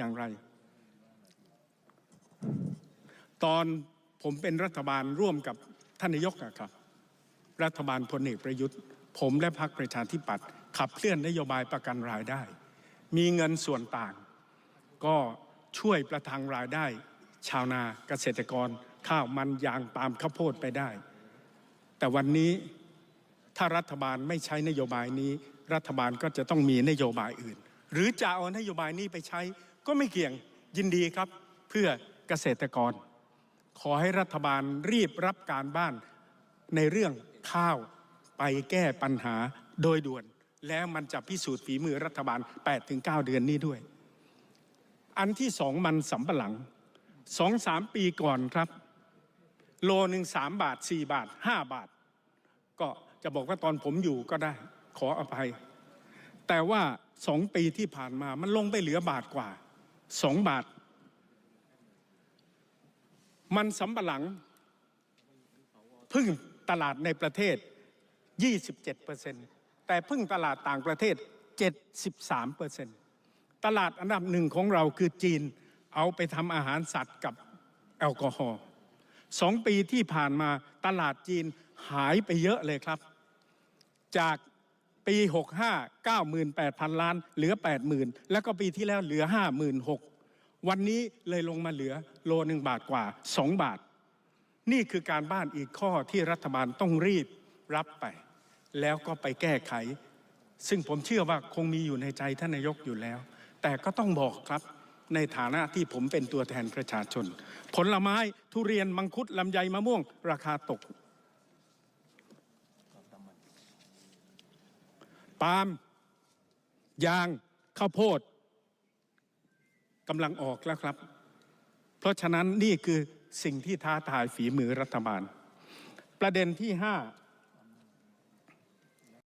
อย่างไร ตอนผมเป็นรัฐบาลร่วมกับท่านนายกครับ รัฐบาลพลเอกประยุทธ์ ผมและพรรคประชาธิปัตย์ขับเคลื่อนนโยบายประกันรายได้ มีเงินส่วนต่าง ก็ช่วยประทังรายได้ ชาวนาเกษตรกร ข้าวมันยางปาล์มข้าวโพดไปได้ แต่วันนี้ถ้ารัฐบาลไม่ใช้นโยบายนี้ รัฐบาลก็จะต้องมีนโยบายอื่น หรือจะเอานโยบายนี้ไปใช้ ก็ไม่เกี่ยงยินดีครับเพื่อเกษตรกร ขอให้รัฐบาลรีบรับการบ้านในเรื่องข้าวไปแก้ปัญหาโดยด่วน แล้วมันจะพิสูจน์ฝีมือรัฐบาล 8-9 เดือนนี้ด้วย อันที่สองมันสำปะหลังสองสามปีก่อนครับ โลหนึ่งสามบาทสี่บาทห้าบาท ก็จะบอกว่าตอนผมอยู่ก็ได้ขออภัย แต่ว่าสองปีที่ผ่านมามันลงไปเหลือบาทกว่า สองบาท มันสำปะหลัง พึ่งตลาดในประเทศ 27%แต่พึ่งตลาดต่างประเทศ 73%ตลาดอันดับหนึ่งของเราคือจีนเอาไปทำอาหารสัตว์กับแอลกอฮอล์สองปีที่ผ่านมาตลาดจีนหายไปเยอะเลยครับ จาก ปี 65 98,000 ล้าน เหลือ 80,000 แล้วก็ปีที่แล้วเหลือ 56,000 วันนี้เลยลงมาเหลือโลหนึ่งบาทกว่า 2 บาท นี่คือการบ้านอีกข้อที่รัฐบาลต้องรีบรับไป แล้วก็ไปแก้ไข ซึ่งผมเชื่อว่าคงมีอยู่ในใจท่านนายกอยู่แล้ว แต่ก็ต้องบอกครับในฐานะที่ผมเป็นตัวแทนประชาชน ผลไม้ทุเรียนมังคุดลำไยมะม่วง ราคาตก ปาล์มยางข้าวโพดกำลังออกแล้วครับ เพราะฉะนั้นนี่คือสิ่งที่ท้าทายฝีมือรัฐบาล ประเด็นที่ห้า